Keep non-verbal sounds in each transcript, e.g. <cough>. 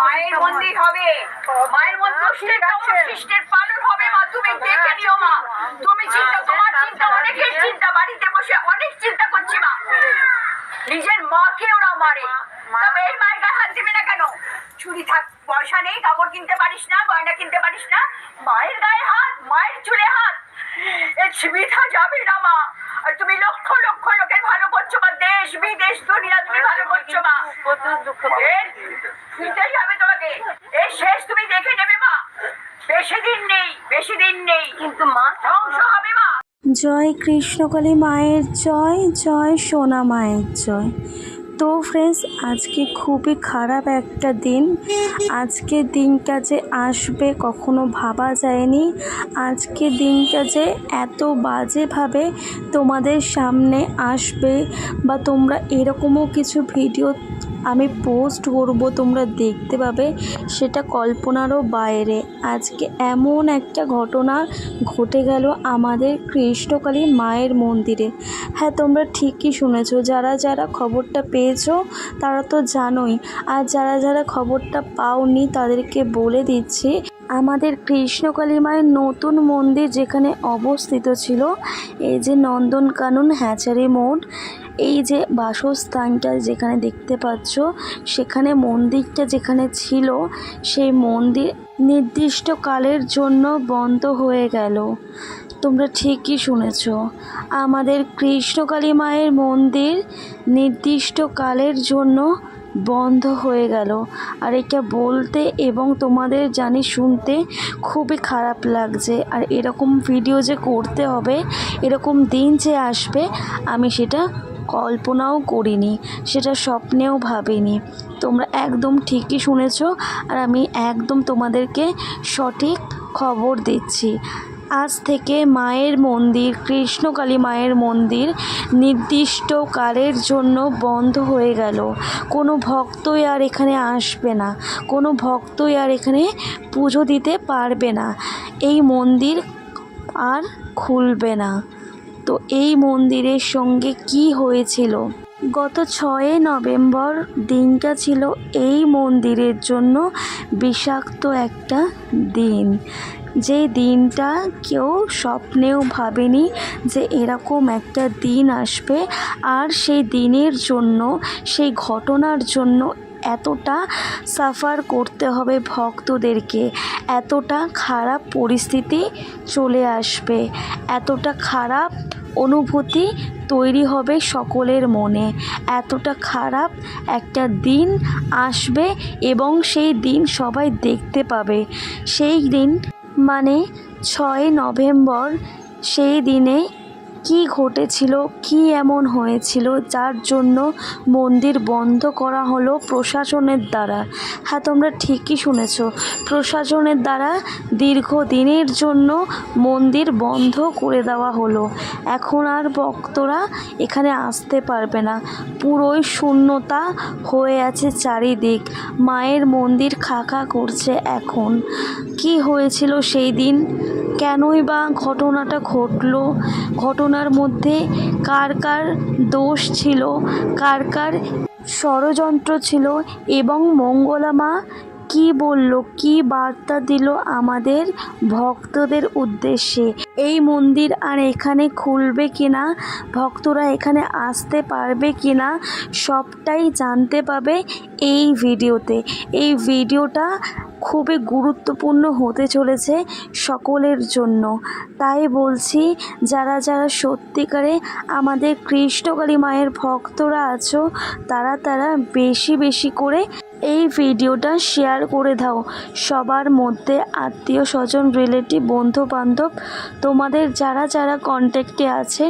মায়ের মন্দির হবে। মায়ের মন্দির খ্রিস্টের পালন হবে মা তুমি দেখে নিও মা। তুমি চিন্তা তোমার চিন্তা অনেকের চিন্তা বাড়িতে বসে অনেক চিন্তা করছি মা। নিজের মাকে ওরা মারে। তবে এই মায়ের গায়ে হাত দেবে না কেন? চুরি থাক পয়সা নেই কাপড় কিনতে পারিস না গয়না কিনতে পারিস না। মায়ের গায়ে হাত মায়ের চুলে হাত। সুবিধা যাবে না মা। আর তুমি লক্ষ লক্ষ লোকের ভালো করছ মা দেশ বিদেশ দুনিয়া তুমি ভালো করছ মা। নিতেই হবে তোমাকে। এই শেষ তুমি দেখে নেবে মা। বেশি দিন নেই বেশি দিন নেই। কিন্তু মা ধ্বংস হবে মা। জয় কৃষ্ণকালী মায়ের জয় জয় সোনা মায়ের জয়। তো ফ্রেন্ডস আজকে খুবই খারাপ একটা দিন। আজকে দিনটা যে আসবে কখনো ভাবা যায়নি। আজকে দিনটা যে এত বাজেভাবে তোমাদের সামনে আসবে বা তোমরা এরকমও কিছু ভিডিও আমি পোস্ট করব, তোমরা দেখতে পাবে। সেটা কল্পনারও বাইরে। আজকে এমন একটা ঘটনা ঘটে গেল আমাদের কৃষ্ণকালী মায়ের মন্দিরে। হ্যাঁ তোমরা ঠিকই শুনেছ, যারা যারা খবরটা পেয়েছ তারা তো জানোই। আর যারা যারা খবরটা পাওনি তাদেরকে বলে দিচ্ছি আমাদের কৃষ্ণকালী মায়ের নতুন মন্দির যেখানে অবস্থিত ছিল, এই যে নন্দনকানন হ্যাচারি মোড়, এই যে বাসস্থানটা যেখানে দেখতে পাচ্ছ, সেখানে মন্দিরটা যেখানে ছিল, সেই মন্দির নির্দিষ্ট কালের জন্য বন্ধ হয়ে গেল। তোমরা ঠিকই শুনেছ, আমাদের কৃষ্ণকালী মায়ের মন্দির নির্দিষ্ট কালের জন্য বন্ধ হয়ে গেল। আর এটা বলতে এবং তোমাদের জানি শুনতে খুবই খারাপ লাগছে। আর এরকম ভিডিও যে করতে হবে, এরকম দিন যে আসবে, আমি সেটা কল্পনাও করিনি, সেটা স্বপ্নেও ভাবিনি। তোমরা একদম ঠিকই শুনেছ, আর আমি একদম তোমাদেরকে সঠিক খবর দিচ্ছি। আজ থেকে মায়ের মন্দির, কৃষ্ণকালী মায়ের মন্দির নির্দিষ্ট কালের জন্য বন্ধ হয়ে গেল। কোনো ভক্তই আর এখানে আসবে না। কোনো ভক্তই আর এখানে পুজো দিতে পারবে না। এই মন্দির আর খুলবে না। তো এই মন্দিরের সঙ্গে কি হয়েছিল? গত ছয়ই নভেম্বর দিনটা ছিল এই মন্দিরের জন্য বিষাক্ত একটা দিন। যে দিনটা কেউ স্বপ্নেও ভাবেনি যে এরকম একটা দিন আসবে, আর সেই দিনের জন্য, সেই ঘটনার জন্য এতটা সাফার করতে হবে ভক্তদেরকে, এতটা খারাপ পরিস্থিতি চলে আসবে, এতটা খারাপ অনুভূতি তৈরি হবে সকলের মনে, এতটা খারাপ একটা দিন আসবে এবং সেই দিন সবাই দেখতে পাবে, সেই দিন মানে ছয় নভেম্বর সেই দিনে কি ঘটেছিল, কি এমন হয়েছিল, যার জন্য মন্দির বন্ধ করা হলো প্রশাসনের দ্বারা? হ্যাঁ তোমরা ঠিকই শুনেছ। প্রশাসনের দ্বারা দীর্ঘদিনের জন্য মন্দির বন্ধ করে দেওয়া হলো। এখন আর ভক্তরা এখানে আসতে পারবে না। পুরোই শূন্যতা হয়ে আছে চারিদিক। মায়ের মন্দির খাকা করছে এখন। কি হয়েছিল সেই দিন? কেনই বা ঘটনাটা ঘটলো? ঘটনার মধ্যে কার কার দোষ ছিল কার কার ষড়যন্ত্র ছিল এবং মঙ্গলা মা কি বলল, কি বার্তা দিল আমাদের ভক্তদের উদ্দেশ্যে? এই মন্দির আর এখানে খুলবে কিনা, ভক্তরা এখানে আসতে পারবে কিনা, সবটাই জানতে পাবে এই ভিডিওতে। এই ভিডিওটা খুবই গুরুত্বপূর্ণ হতে চলেছে সকলের জন্য। তাই বলছি, যারা যারা সত্যিকারে আমাদের কৃষ্ণকালী মায়ের ভক্তরা আছো, তারা তারা বেশি বেশি করে এই ভিডিওটা শেয়ার করে দাও। সবার মধ্যে আত্মীয় স্বজন রিলেটিভ বন্ধু বান্ধব তোমাদের যারা যারা কন্ট্যাক্টে আছে,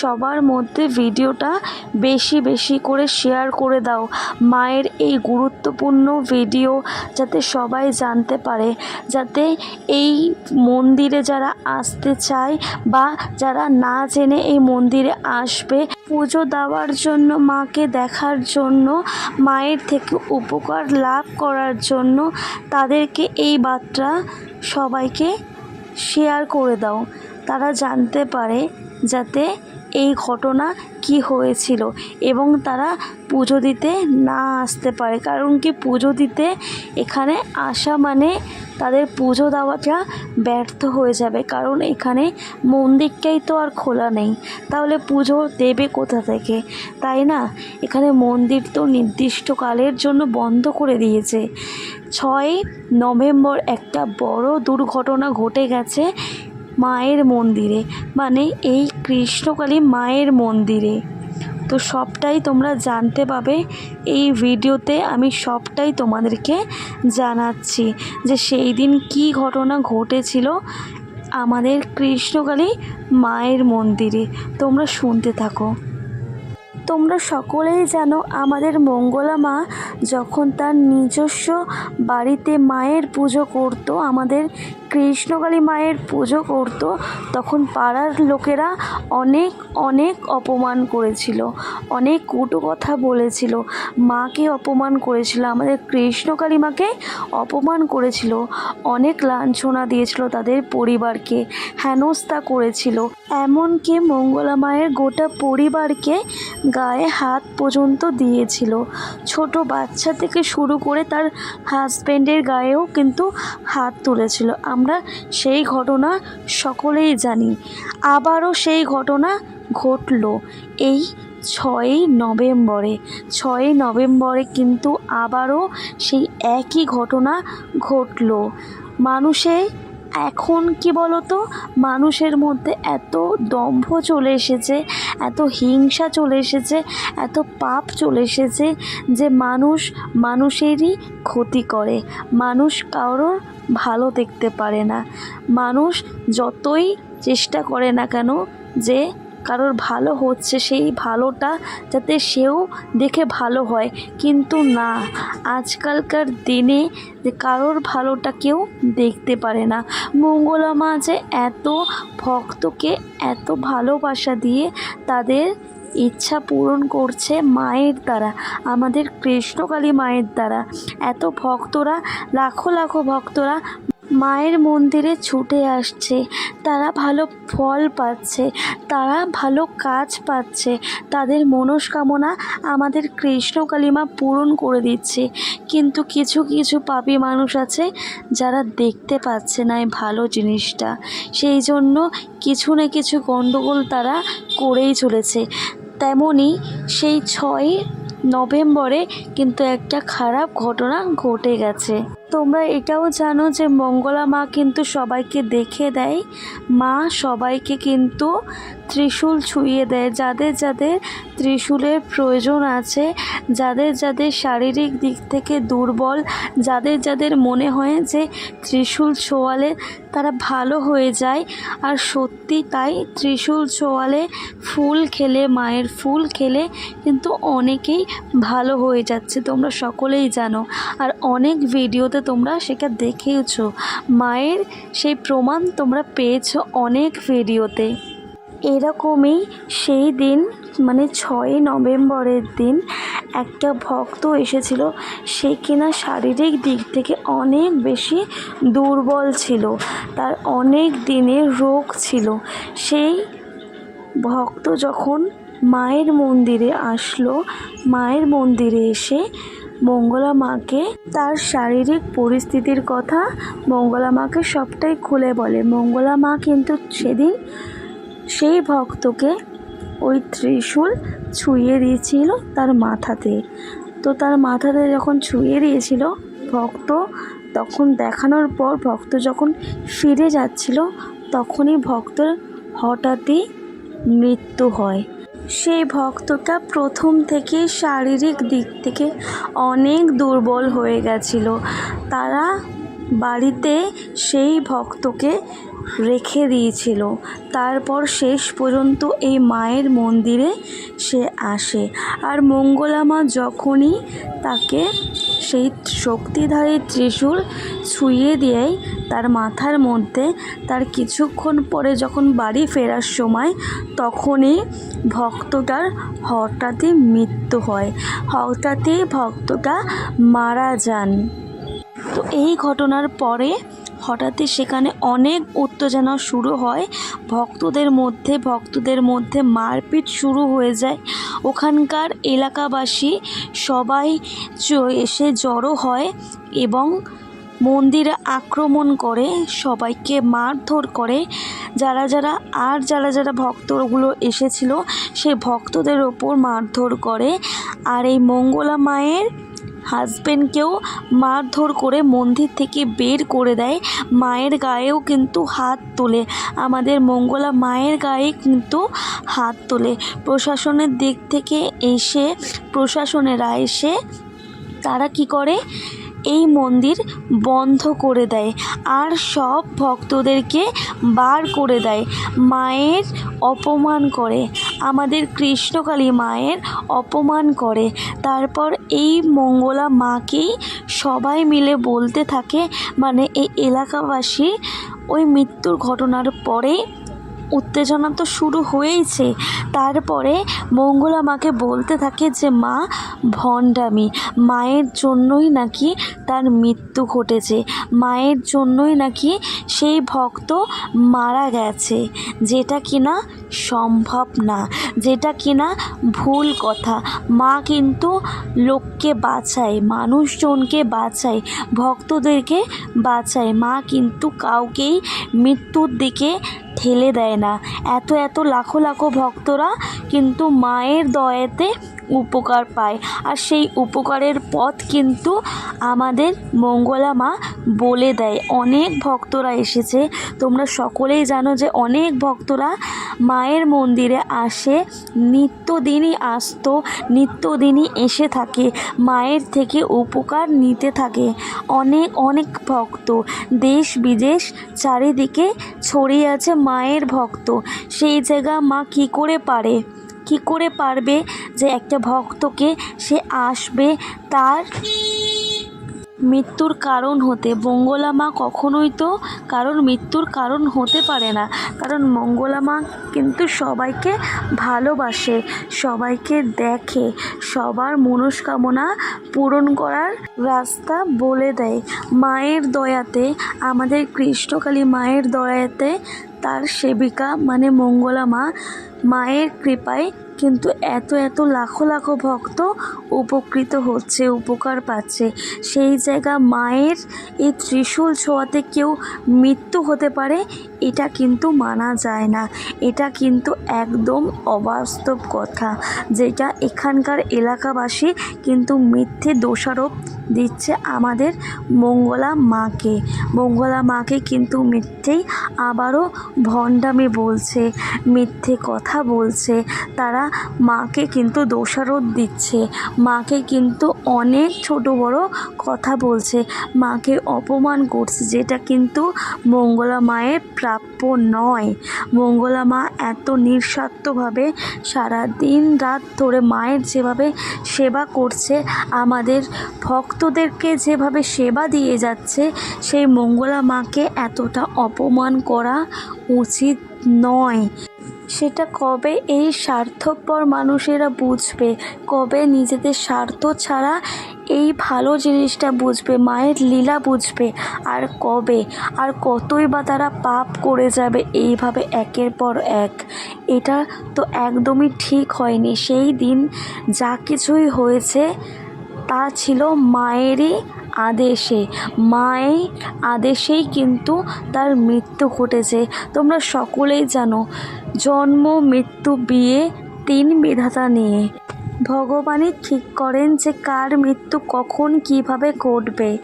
সবার মধ্যে ভিডিওটা বেশি বেশি করে শেয়ার করে দাও। মায়ের এই গুরুত্বপূর্ণ ভিডিও যাতে সবাই জানতে পারে, যাতে এই মন্দিরে যারা আসতে চায় বা যারা না জেনে এই মন্দিরে আসবে, পুজো দেওয়ার জন্য, মাকে দেখার জন্য, মায়ের থেকে উপকার লাভ করার জন্য তাদেরকে এই বার্তা সবাইকে শেয়ার করে দাও। তারা জানতে পারে যাতে এই ঘটনা কি হয়েছিল এবং তারা পুজো দিতে না আসতে পারে। কারণ কি পুজো দিতে এখানে আসা মানে তাদের পুজো দেওয়াটা ব্যর্থ হয়ে যাবে। কারণ এখানে মন্দিরটাই তো আর খোলা নেই। তাহলে পুজো দেবে কোথা থেকে? তাই না? এখানে মন্দির তো নির্দিষ্টকালের জন্য বন্ধ করে দিয়েছে। ছয় নভেম্বর একটা বড় দুর্ঘটনা ঘটে গেছে মায়ের মন্দিরে। মানে এই কৃষ্ণকালী মায়ের মন্দিরে। তো সবটাই তোমরা জানতে পাবে। এই ভিডিওতে আমি সবটাই তোমাদেরকে জানাচ্ছি যে সেই দিন কী ঘটনা ঘটেছিল আমাদের কৃষ্ণকালী মায়ের মন্দিরে। তোমরা শুনতে থাকো। তোমরা সকলেই জানো আমাদের মঙ্গলা মা যখন তার নিজস্ব বাড়িতে মায়ের পুজো করত আমাদের কৃষ্ণকালী মায়ের পুজো করত, তখন পাড়ার লোকেরা অনেক অনেক অপমান করেছিল, অনেক কটু কথা বলেছিল, মাকে অপমান করেছিল, আমাদের কৃষ্ণকালী মাকে অপমান করেছিল, অনেক লাঞ্ছনা দিয়েছিল তাদের পরিবারকে, হেনস্থা করেছিল, এমনকি মঙ্গলা মায়ের গোটা পরিবারকে গায়ে হাত পর্যন্ত দিয়েছিল। ছোট বাচ্চা থেকে শুরু করে তার হাজব্যান্ডের গায়েও কিন্তু হাত তুলেছিল। আমরা সেই ঘটনা সকলেই জানি। আবারও সেই ঘটনা ঘটল এই ছয়ই নভেম্বরে। ছয়ই নভেম্বরে কিন্তু আবারও সেই একই ঘটনা ঘটল। মানুষে এখন কি বলতো? মানুষের মধ্যে এত দম্ভ চলে এসেছে, এত হিংসা চলে এসেছে, এত পাপ চলে এসেছে যে মানুষ মানুষেরই ক্ষতি করে। মানুষ কারোর ভালো দেখতে পারে না। মানুষ যতই চেষ্টা করে না কেন যে কারোর ভালো হচ্ছে, সেই ভালোটা যাতে সেও দেখে ভালো হয়। কিন্তু না, আজকালকার দিনে যে কারোর ভালোটা কেউ দেখতে পারে না। মঙ্গলা মা যে এত ভক্তকে এত ভালোবাসা দিয়ে তাদের ইচ্ছা পূরণ করছে মায়ের দ্বারা, আমাদের কৃষ্ণকালী মায়ের দ্বারা। এত ভক্তরা, লাখো লাখো ভক্তরা মায়ের মন্দিরে ছুটে আসছে। তারা ভালো ফল পাচ্ছে, তারা ভালো কাজ পাচ্ছে, তাদের মনস্কামনা আমাদের কৃষ্ণকালী মা পূরণ করে দিচ্ছে। কিন্তু কিছু কিছু পাপী মানুষ আছে যারা দেখতে পাচ্ছে না এই ভালো জিনিসটা। সেই জন্য কিছু না কিছু গণ্ডগোল তারা করেই চলেছে। তেমনই সেই ছয় নভেম্বরে কিন্তু একটা খারাপ ঘটনা ঘটে গেছে। তোমরা এটাও জানো যে মঙ্গলা মা কিন্তু সবাইকে দেখে দেয়। মা সবাইকে কিন্তু ত্রিশূল ছুঁয়ে দেয়। যাদের যাদের ত্রিশূলের প্রয়োজন আছে, যাদের যাদের শারীরিক দিক থেকে দুর্বল, যাদের যাদের মনে হয় যে ত্রিশূল ছোঁয়ালে তারা ভালো হয়ে যায়। আর সত্যি তাই ত্রিশূল ছোঁয়ালে ফুল খেলে, মায়ের ফুল খেলে কিন্তু অনেকেই ভালো হয়ে যাচ্ছে, তোমরা সকলেই জানো। আর অনেক ভিডিওতে তোমরা সেটা দেখেওছো মায়ের সেই প্রমাণ তোমরা পেয়েছ অনেক ভিডিওতে। এরকমই সেই দিন মানে ছয়ই নভেম্বরের দিন একটা ভক্ত এসেছিল, সে কিনা শারীরিক দিক থেকে অনেক বেশি দুর্বল ছিল, তার অনেক দিনের রোগ ছিল। সেই ভক্ত যখন মায়ের মন্দিরে আসলো, মায়ের মন্দিরে এসে মঙ্গলা মাকে তার শারীরিক পরিস্থিতির কথা মঙ্গলা মাকে সবটাই খুলে বলে। মঙ্গলা মা কিন্তু সেদিন সেই ভক্তকে ওই ত্রিশূল ছুঁয়ে দিয়েছিল তার মাথাতে। তো তার মাথাতে যখন ছুঁয়ে দিয়েছিল ভক্ত, তখন দেখানোর পর ভক্ত যখন ফিরে যাচ্ছিল, তখনই ভক্তর হঠাৎই মৃত্যু হয়। সেই ভক্তটা প্রথম থেকে শারীরিক দিক থেকে অনেক দুর্বল হয়ে গেছিল। তারা বাড়িতে সেই ভক্তকে রেখে দিয়েছিল। তারপর শেষ পর্যন্ত এই মায়ের মন্দিরে সে আসে। আর মঙ্গলা মা যখনই তাকে সেই শক্তিধারী ত্রিশূল ছুঁয়ে দেয়, তার মাথার মধ্যে তার কিছুক্ষণ পরে যখন বাড়ি ফেরার সময়, তখনই ভক্তটার হঠাৎই মৃত্যু হয়। হঠাৎই ভক্তটা মারা যান। তো এই ঘটনার পরে হঠাৎই সেখানে অনেক উত্তেজনা শুরু হয়। ভক্তদের মধ্যে ভক্তদের মধ্যে মারপিট শুরু হয়ে যায়। ওখানকার এলাকাবাসী সবাই এসে জড়ো হয় এবং মন্দিরে আক্রমণ করে, সবাইকে মারধর করে। যারা যারা আর যারা যারা ভক্তগুলো এসেছিল সে ভক্তদের ওপর মারধর করে। আর এই মঙ্গলা মায়ের হাজবেন্ডকেও মারধর করে মন্দির থেকে বের করে দেয়। মায়ের গায়েও কিন্তু হাত তোলে। আমাদের মঙ্গলা মায়ের গায়ে কিন্তু হাত তোলে। প্রশাসনের দিক থেকে এসে, প্রশাসনেরা এসে তারা কি করে? এই মন্দির বন্ধ করে দেয় আর সব ভক্তদেরকে বার করে দেয়। মায়ের অপমান করে। আমাদের কৃষ্ণকালী মায়ের অপমান করে। তারপর এই মঙ্গলা মাকেই সবাই মিলে বলতে থাকে মানে এই এলাকাবাসী, ওই মৃত্যুর ঘটনার পরে উত্তেজনা তো শুরু হয়েইছে। তারপরে মঙ্গলা মাকে বলতে থাকে যে, মা, ভণ্ডামি। মায়ের জন্যই নাকি তার মৃত্যু ঘটেছে। মায়ের জন্যই নাকি সেই ভক্ত মারা গেছে। যেটা কিনা সম্ভব না। যেটা কিনা ভুল কথা। মা কিন্তু লোককে বাঁচায়, মানুষজনকে বাঁচায়, ভক্তদেরকে বাঁচায়। মা কিন্তু কাউকেই মৃত্যুর দিকে ঠেলে দেয় না। এত এত লাখো লাখো ভক্তরা কিন্তু মায়ের দয়াতে উপকার পায়। আর সেই উপকারের পথ কিন্তু আমাদের মঙ্গলা মা বলে দেয়। অনেক ভক্তরা এসেছে। তোমরা সকলেই জানো যে অনেক ভক্তরা মায়ের মন্দিরে আসে, নিত্যদিনই আসতো, নিত্যদিনই এসে থাকে, মায়ের থেকে উপকার নিতে থাকে। অনেক অনেক ভক্ত। দেশ বিদেশ চারিদিকে ছড়িয়ে আছে মায়ের ভক্ত। সেই জায়গা মা কি করে পারে? কি করে পারবে যে একটা ভক্তকে সে আসবে তার মৃত্যুর কারণ হতে? মঙ্গলা মা কখনোই তো কারণ মৃত্যুর কারণ হতে পারে না। কারণ মঙ্গলা মা কিন্তু সবাইকে ভালোবাসে, সবাইকে দেখে, সবার মনস্কামনা পূরণ করার রাস্তা বলে দেয়। মায়ের দয়াতে, আমাদের কৃষ্ণকালী মায়ের দয়াতে তার সেবিকা মানে মঙ্গলা মা মায়ের কৃপায় কিন্তু এত এত লাখো লাখো ভক্ত উপকৃত হচ্ছে, উপকার পাচ্ছে। সেই জায়গা মায়ের এই ত্রিশূল ছোঁয়াতে কেউ মৃত্যু হতে পারে, এটা কিন্তু মানা যায় না। এটা কিন্তু একদম অবাস্তব কথা, যেটা এখানকার এলাকাবাসী কিন্তু মিথ্যে দোষারোপ দিচ্ছে আমাদের মঙ্গলা মাকে। মঙ্গলা মাকে কিন্তু মিথ্যেই আবারও ভণ্ডামি বলছে, মিথ্যে কথা বলছে। তারা মাকে কিন্তু দোষারোপ দিচ্ছে। মাকে কিন্তু অনেক ছোট বড় কথা বলছে। মাকে অপমান করছে, যেটা কিন্তু মঙ্গলা মায়ের প্রাপ্য নয়। মঙ্গলা মা এত নিঃস্বার্থভাবে সারা দিন রাত ধরে মায়ের যেভাবে সেবা করছে, আমাদের ভক্তদেরকে যেভাবে সেবা দিয়ে যাচ্ছে, সেই মঙ্গলা মাকে এতটা অপমান করা উচিত নয়। সেটা কবে এই স্বার্থপর মানুষেরা বুঝবে? কবে নিজেদের স্বার্থ ছাড়া এই ভালো জিনিসটা বুঝবে, মায়ের লীলা বুঝবে? আর কবে? আর কতই বা তারা পাপ করে যাবে এইভাবে একের পর এক? এটা তো একদমই ঠিক হয়নি। সেই দিন যা কিছুই হয়েছে তা ছিল মায়েরই আদেশে, মায়ের আদেশেই কিন্তু তার মৃত্যু ঘটেছে। তোমরা সকলেই জানো, জন্ম, মৃত্যু, বিয়ে তিন বিধাতা নিয়ে। ভগবানই ঠিক করেন যে কার মৃত্যু কখন কীভাবে ঘটবে।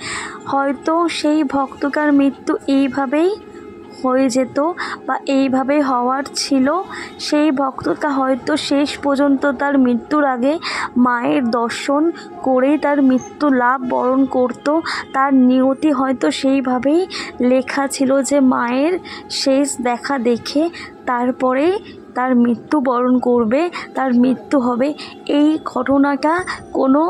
হয়তো সেই ভক্তকার মৃত্যু এইভাবেই হয়ে যেত বা এইভাবে হওয়ার ছিল, সেই ভক্তটা হয়তো শেষ পর্যন্ত তার মৃত্যুর আগে মায়ের দর্শন করেই তার মৃত্যু লাভ বরণ করত। তার নিয়তি হয়তো সেইভাবেই লেখা ছিল যে মায়ের শেষ দেখা দেখে তারপরে তার মৃত্যু বরণ করবে, তার মৃত্যু হবে। এই ঘটনাটা কোনো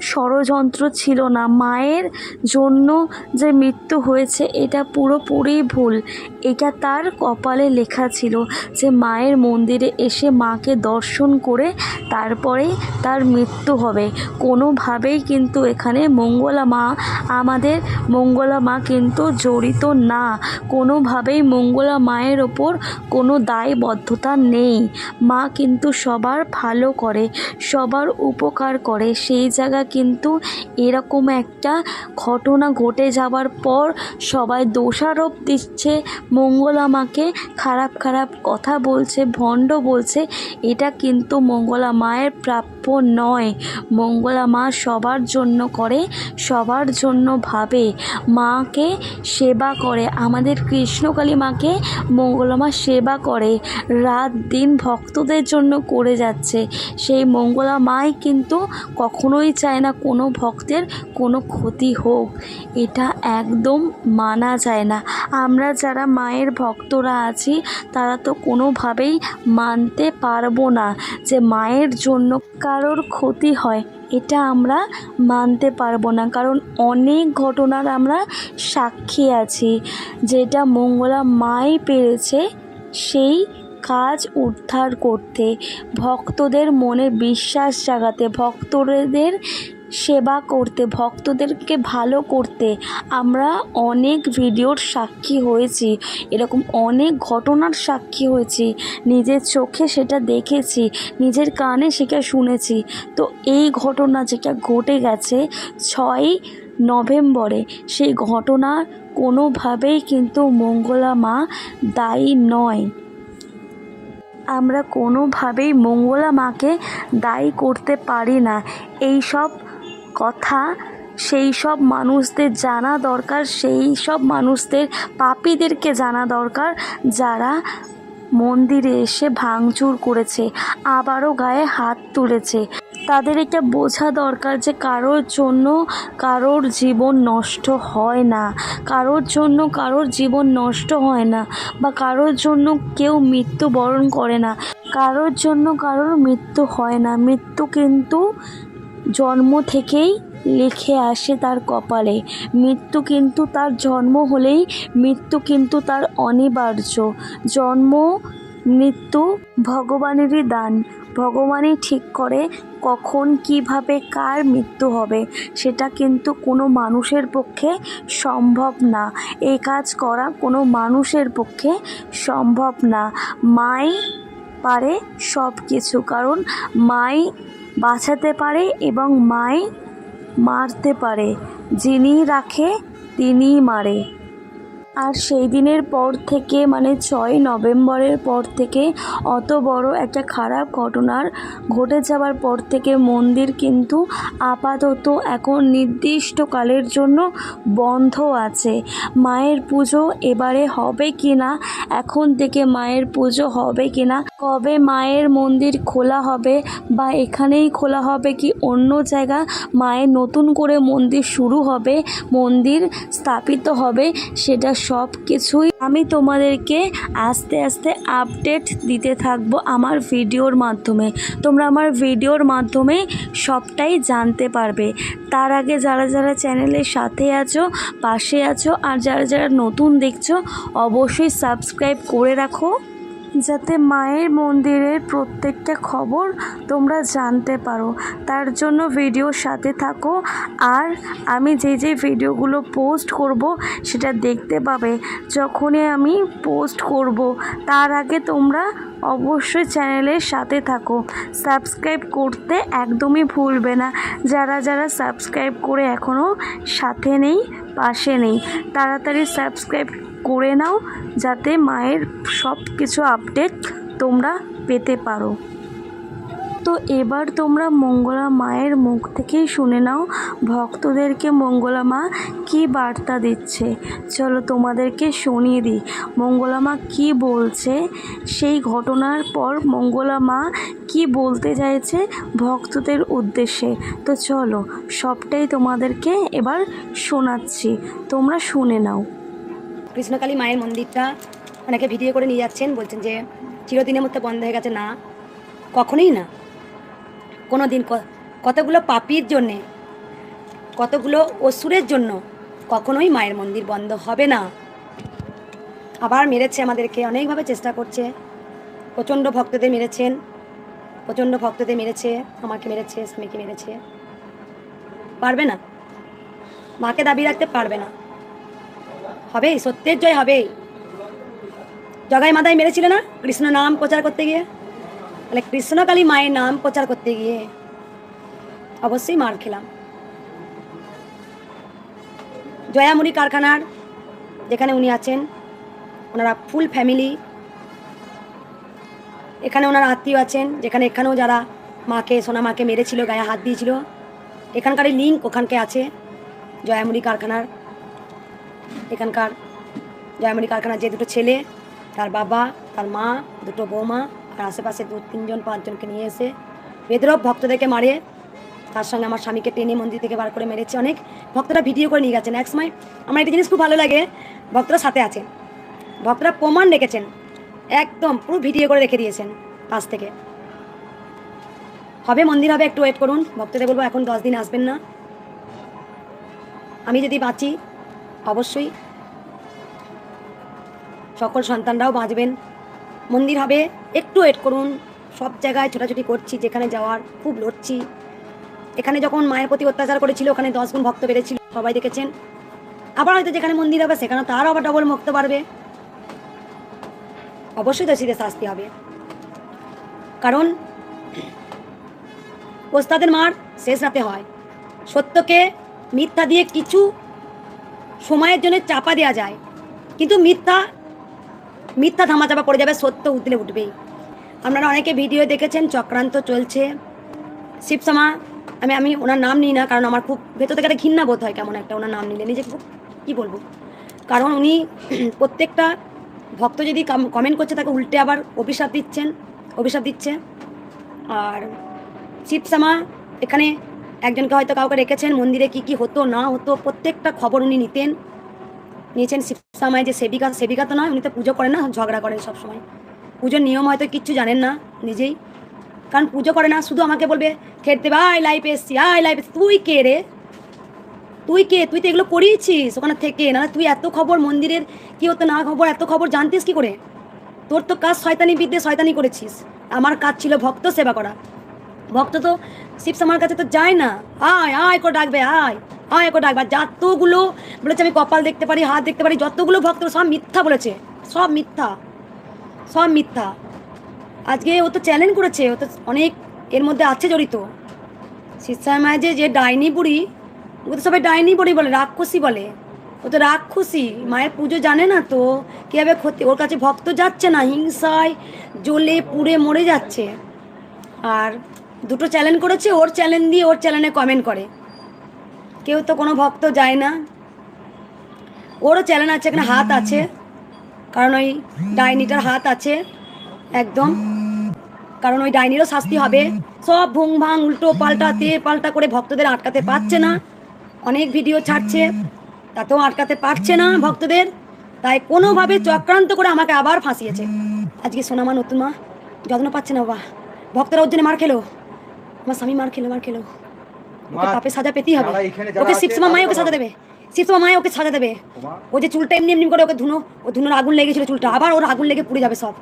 ষড়যন্ত্র ছিল না। মায়ের জন্য যে মৃত্যু হয়েছে, এটা পুরোপুরি ভুল। এটা তার কপালে লেখা ছিল যে মায়ের মন্দিরে এসে মাকে দর্শন করে তারপরে তার মৃত্যু হবে। কোনোভাবেই কিন্তু এখানে মঙ্গলা মা, আমাদের মঙ্গলা মা কিন্তু জড়িত না। কোনোভাবেই মঙ্গলা মায়ের ওপর কোনো দায়বদ্ধতা নেই। মা কিন্তু সবার ভালো করে, সবার উপকার করে। সেই জায়গা কিন্তু এরকম একটা ঘটনা ঘটে যাওয়ার পর সবাই দোষারোপ দিচ্ছে। মঙ্গলা মাকে খারাপ খারাপ কথা বলছে, ভণ্ড বলছে। এটা কিন্তু মঙ্গলা মায়ের প্রাপ্য নয়। মঙ্গলা মা সবার জন্য করে, সবার জন্য ভাবে। মাকে সেবা করে, আমাদের কৃষ্ণকালী মাকে মঙ্গলা মা সেবা করে। রাত দিন ভক্তদের জন্য করে যাচ্ছে। সেই মঙ্গলা মাই কিন্তু কখনোই চায় না কোনো ভক্তের কোনো ক্ষতি হোক। এটা একদম মানা যায় না। আমরা যারা মায়ের ভক্তরা আছি, তারা তো কোনোভাবেই মানতে পারব না যে মায়ের জন্য কারোর ক্ষতি হয়, এটা আমরা মানতে পারব না। কারণ অনেক ঘটনার আমরা সাক্ষী আছি, যেটা মঙ্গলা মাই পেরেছে সেই কাজ উদ্ধার করতে। ভক্তদের মনে বিশ্বাস জাগাতে, ভক্তদের সেবা করতে, ভক্তদেরকে ভালো করতে আমরা অনেক ভিডিওর সাক্ষী হয়েছি। এরকম অনেক ঘটনার সাক্ষী হয়েছি। নিজের চোখে সেটা দেখেছি, নিজের কানে সেটা শুনেছি। তো এই ঘটনা যেটা ঘটে গেছে ছয় নভেম্বরে, সেই ঘটনা কোনোভাবেই কিন্তু মঙ্গলা মা দায়ী নয়। আমরা কোনোভাবেই মঙ্গলা মাকে দায়ী করতে পারি না। এই সব কথা, সেই সব মানুষদের জানা দরকার, সেই সব মানুষদের, পাপীদেরকে জানা দরকার, যারা মন্দিরে এসে ভাঙচুর করেছে, আবারও গায়ে হাত তুলেছে। তাদের এটা বোঝা দরকার যে কারোর জন্য কারোর জীবন নষ্ট হয় না, কারোর জন্য কারোর জীবন নষ্ট হয় না, বা কারোর জন্য কেউ মৃত্যুবরণ করে না, কারোর জন্য কারোর মৃত্যু হয় না। মৃত্যু কিন্তু জন্ম থেকেই লিখে আসে তার কপালে। মৃত্যু কিন্তু তার জন্ম হলেই মৃত্যু কিন্তু তার অনিবার্য। জন্ম, মৃত্যু ভগবানেরই দান। ভগবানই ঠিক করে কখন, কীভাবে, কার মৃত্যু হবে, সেটা কিন্তু কোনো মানুষের পক্ষে সম্ভব না। এই কাজ করা কোনো মানুষের পক্ষে সম্ভব না। মাই পারে সব কিছু কারণ মাই বাঁচাতে পারে এবং মাই মারতে পারে। যিনি রাখে, তিনিই মারে। আর সেই দিনের পর থেকে মানে ছয় নভেম্বরের পর থেকে, অত বড় একটা খারাপ ঘটনার ঘটে যাওয়ার পর থেকে মন্দির কিন্তু আপাতত এখন নির্দিষ্টকালের জন্য বন্ধ আছে। মায়ের পুজো এবারে হবে কি না এখন থেকে মায়ের পুজো হবে কি না কবে মায়ের মন্দির খোলা হবে বা এখানেই খোলা হবে কি অন্য জায়গা? মায়ের নতুন করে মন্দির শুরু হবে, মন্দির স্থাপিত হবে, সেটা সব কিছুই আমি তোমাদেরকে আস্তে আস্তে আপডেট দিতে থাকব আমার ভিডিওর মাধ্যমে। তোমরা আমার ভিডিওর মাধ্যমে সবটাই জানতে পারবে। তার আগে যারা যারা চ্যানেলের সাথে আছো, পাশে আছো, আর যারা যারা নতুন দেখছ, অবশ্যই সাবস্ক্রাইব করে রাখো। যাতে মায়ের মন্দিরের প্রত্যেকটা খবর তোমরা জানতে পারো। তার জন্য ভিডিওর সাথে থাকো। আর আমি যে যে ভিডিওগুলো পোস্ট করব, সেটা দেখতে পাবে। যখনই আমি পোস্ট করব, তার আগে তোমরা অবশ্যই চ্যানেলের সাথে থাকো। সাবস্ক্রাইব করতে একদমই ভুলবে না। যারা যারা সাবস্ক্রাইব করে এখনও সাথে নেই, পাশে নেই, তাড়াতাড়ি সাবস্ক্রাইব করে নাও যাতে মায়ের সব কিছু আপডেট তোমরা পেতে পারো। তো এবার তোমরা মঙ্গলা মায়ের মুখ থেকেই শুনে নাও, ভক্তদেরকে মঙ্গলা মা কী বার্তা দিচ্ছে। চলো তোমাদেরকে শুনিয়ে দিই, মঙ্গলা মা কী বলছে, সেই ঘটনার পর মঙ্গলা মা কী বলতে চাইছে ভক্তদের উদ্দেশ্যে। তো চলো সবটাই তোমাদেরকে এবার শোনাচ্ছি, তোমরা শুনে নাও। কৃষ্ণকালী মায়ের মন্দিরটা অনেকে ভিডিও করে নিয়ে যাচ্ছেন, বলছেন যে চিরদিনের মধ্যে বন্ধ হয়ে গেছে। না, কখনোই না। কোনো দিন কতগুলো পাপির জন্যে, কতগুলো অসুরের জন্য কখনোই মায়ের মন্দির বন্ধ হবে না। আবার মেরেছে আমাদেরকে, অনেকভাবে চেষ্টা করছে। প্রচণ্ড ভক্তদের মেরেছেন, প্রচণ্ড ভক্তদের মেরেছে, আমাকে মেরেছে, স্বামীকে মেরেছে। পারবে না। মাকে দাবি রাখতে পারবে না। হবেই সত্যের জয় হবে। জগাই মাদাই মেরেছিল না? কৃষ্ণ নাম প্রচার করতে গিয়ে? তাহলে কৃষ্ণকালী মায়ের নাম প্রচার করতে গিয়ে অবশ্যই মার খেলাম। জয়ামুড়ি কারখানার, যেখানে উনি আছেন, ওনারা ফুল ফ্যামিলি। এখানে ওনার আত্মীয় আছেন, যেখানে এখানেও যারা মাকে, সোনা মাকে মেরেছিল, গায়ে হাত দিয়েছিল। এখানকার লিঙ্ক ওখানকে আছে, জয়ামুড়ি কারখানার। এখানকার জয়ামণি কারখানার যে দুটো ছেলে, তার বাবা, তার মা, দুটো বৌমা, আর আশেপাশে দু, তিনজন, পাঁচজনকে নিয়ে এসে বেদরব ভক্তদেরকে মারে। তার সঙ্গে আমার স্বামীকে টেনে মন্দির থেকে বার করে মেরেছে অনেক। ভক্তরা ভিডিও করে নিয়ে গেছেন। এক সময় আমার একটা জিনিস খুব ভালো লাগে, ভক্তরা সাথে আছেন ভক্তরা প্রমাণ রেখেছেন। একদম পুরো ভিডিও করে রেখে দিয়েছেন পাশ থেকে। হবে, মন্দির হবে, একটু ওয়েট করুন। ভক্তদের বলব, এখন দশ দিন আসবেন না। আমি যদি বাঁচি অবশ্যই। সকল সন্তানরাও বাঁচবেন। মন্দির হবে। একটু ওয়েট করুন। সব জায়গায় ছোটাছুটি করছি, যেখানে যাওয়ার খুব লড়ছি। এখানে যখন মায়ের প্রতি অত্যাচার করেছিল, ওখানে দশ গুণ ভক্ত বেড়েছিল, সবাই দেখেছেন। আবার হয়তো যেখানে মন্দির হবে, সেখানে তারও আবার ডবল মুক্ত পারবে অবশ্যই দোষীদের শাস্তি হবে। কারণ, ওস্তাদের মার শেষ রাতে হয়। সত্যকে মিথ্যা দিয়ে কিছু সময়ের জন্য চাপা দেওয়া যায়। কিন্তু মিথ্যা মিথ্যা ধামাচাপা পড়ে যাবে, সত্য উতলে উঠবেই। আপনারা অনেকে ভিডিও দেখেছেন, চক্রান্ত চলছে। শিবসামা আমি আমি ওনার নাম নিই না, কারণ আমার খুব ভেতর থেকে একটা ঘৃণা বোধ হয় কেমন একটা ওনার নাম নিলে। নিজে খুব, কী বলব? কারণ উনি <clears throat> প্রত্যেকটা ভক্ত যদি কমেন্ট করছে, তাকে উল্টে আবার অভিশাপ দিচ্ছেন, অভিশাপ দিচ্ছে। আর শিবসামা এখানে একজনকে হয়তো কাউকে রেখেছেন, মন্দিরে কি কি হতো, না হতো, প্রত্যেকটা খবর উনি নিতেন। নিয়েছেন শিবসামায় যে সেবিকা সেবিকা তো নয়, উনি তো পুজো করেন না, ঝগড়া করেন সবসময় পুজোর নিয়ম হয়তো কিচ্ছু জানেন না নিজেই। কারণ পুজো করে না, শুধু আমাকে বলবে খেতে আয় লাইফ এসছি, আয় লাইফ তুই কে রে? তুই কে? তুই তো এগুলো করিয়েছিস ওখানে থেকে না তুই এত খবর মন্দিরের কি হতো, না খবর, এত খবর জানতিস কি করে? তোর তো কাজ শয়তানি বিদ্যে শয়তানি করেছিস। আমার কাজ ছিল ভক্ত সেবা করা। ভক্ত তো শিবস আমার কাছে তো যায় না। আয় আয় করে ডাকবে, আয় আয় করে ডাকবে। যতগুলো বলেছে, আমি কপাল দেখতে পারি, হাত দেখতে পারি, যতগুলো ভক্ত সব মিথ্যা বলেছে, সব মিথ্যা সব মিথ্যা। আজকে ও তো চ্যালেঞ্জ করেছে, ও তো অনেক এর মধ্যে আছে জড়িত। শিবসাই মায়ের যে যে ডাইনি বুড়ি, ও তো সবাই ডাইনি বুড়ি বলে, রাক্ষসী বলে। ও তো রাক্ষসী, মায়ের পুজো জানে না তো, কীভাবে ক্ষতি, ওর কাছে ভক্ত যাচ্ছে না, হিংসায় জ্বলে পুড়ে মরে যাচ্ছে। আর দুটো চ্যালেঞ্জ করেছে, ওর চ্যালেঞ্জ দিয়ে ওর চ্যানেলে কমেন্ট করে। কেউ তো কোনো ভক্ত যায় না। ওরও চ্যালেঞ্জ আছে, এখানে হাত আছে। কারণ ওই ডাইনিটার হাত আছে, একদম। কারণ ওই ডাইনিরও শাস্তি হবে। সব ভুং ভাং, উল্টো পাল্টাতে পাল্টা করে ভক্তদের আটকাতে পারছে না। অনেক ভিডিও ছাড়ছে, তাতেও আটকাতে পারছে না ভক্তদের। তাই কোনোভাবে চক্রান্ত করে আমাকে আবার ফাঁসিয়েছে। আজকে সোনামা নতুন মা, যত্ন পাচ্ছে না বাবা। ভক্তরা ওর জন্য মার খেলো। আমার স্বামী মার খেলো মার খেলো ওকে পাপে সাজা পেতেই হবে ওকে আছে, শিবসমা মাই ওকে সাজা দেবে শিবসমা মাই ওকে সাজা দেবে ও যে চুলটা এমনি এমনি করে ওকে ধুনো ও ধুনোর আগুন লেগেছিল চুলটা আবার ওর আগুন লেগে পুড়ে যাবে সব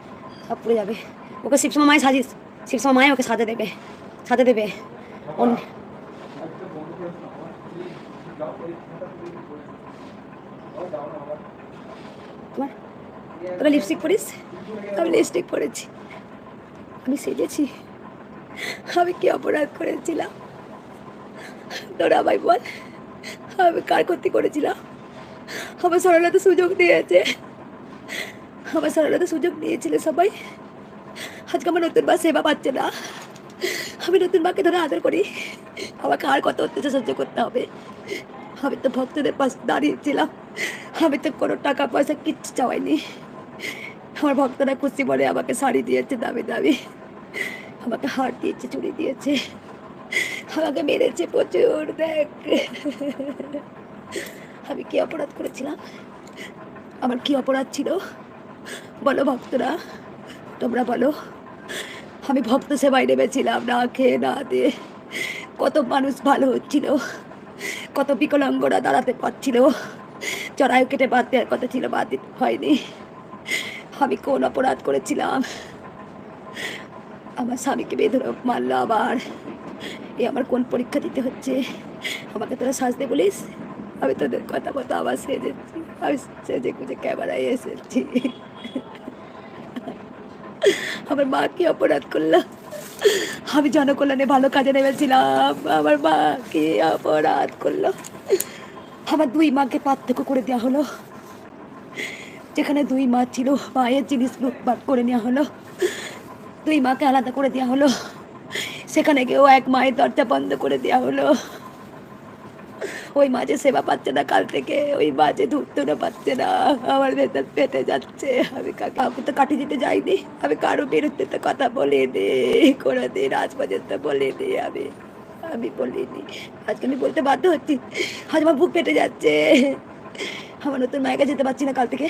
সব পুড়ে যাবে ওকে শিবসমা মাই সাজিস শিবসমা মাই ওকে সাজা দেবে সাজা দেবে অন্য তোমার তোরা লিপস্টিক পরিস আমি লিপস্টিক পরেছি আমি সেজেছি আমি কি অপরাধ করেছিলাম? তোরা আমায় বল। আমি কার ক্ষতি করেছিলাম? আমার সরলতা সুযোগ দিয়েছে। আমার সরলতা সুযোগ দিয়েছিল সবাই। আজকে আমার নতুন মা সেবা পাচ্ছে না। আমি নতুন মাকে ধরে আদর করি। আমাকে আর কত অত্যাচার সহ্য করতে হবে? আমি তো ভক্তদের পাশে দাঁড়িয়েছিলাম আমি তো কোনো টাকা পয়সা কিচ্ছু চাওয়াইনি। আমার ভক্তরা খুশি বলে আমাকে শাড়ি দিয়েছে দামি দামি। আমাকে হার দিয়েছে, চুরি দিয়েছে। আমাকে মেরেছে প্রচুর, দেখ। আমি কি অপরাধ করেছিলাম? আমার কি অপরাধ ছিল? বলো ভক্তরা, তোমরা বলো। আমি ভক্ত সেবায় নেমেছিলাম, না খেয়ে, না দিয়ে। কত মানুষ ভালো হচ্ছিল, কত বিকলাঙ্গরা দাঁড়াতে পারছিল। চড়াই কেটে বাদ দেওয়ার কথা ছিল বাদ দিতে হয়নি। আমি কোন অপরাধ করেছিলাম? আমার স্বামীকে বেঁধে মারলো আবার। এ আমার কোন পরীক্ষা দিতে হচ্ছে? আমাকে তোরা সাজতে বলিস? আমি তোদের কথা মতো আবার সেজেছি আমি সেজে গুজে ক্যামেরায় এসেছি। আমার মা কি অপরাধ করল আমি জনকল্যাণে ভালো কাজে নেমেছিলাম। আমার মা কি অপরাধ করল আমার দুই মাকে পার্থক্য করে দেওয়া হলো। যেখানে দুই মা ছিল, মায়ের জিনিস লুটপাট করে নেওয়া হলো। দুই মাকে আলাদা করে দেওয়া হলো। সেখানে গিয়েও এক মায়ের দরজা বন্ধ করে দেওয়া হলো। ওই মাঝে সেবা পাচ্ছে না কাল থেকে, ওই মাঝে ধুততে পাচ্ছে না, আমার ভেতর পেটে যাচ্ছে। আমি কাউকে তো কাটি দিতে যাইনি। আমি কারও বিরুদ্ধে তো কথা বলিনি কোনো দিন আজ পর্যন্ত বলিনি আমি। আমি বলিনি। আজকে আমি বলতে বাধ্য হচ্ছি। আজ আমার বুক পেটে যাচ্ছে। আমার নতুন মায়ের কাছে যেতে পারছি না কাল থেকে।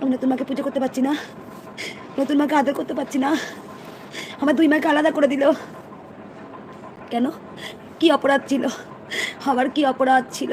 আমি নতুন মাকে পুজো করতে পারছি না। নতুন মাকে আদর করতে পারছি না। আমার দুই মাকে আলাদা করে দিল। কেন? কি অপরাধ ছিল? আমার কি অপরাধ ছিল?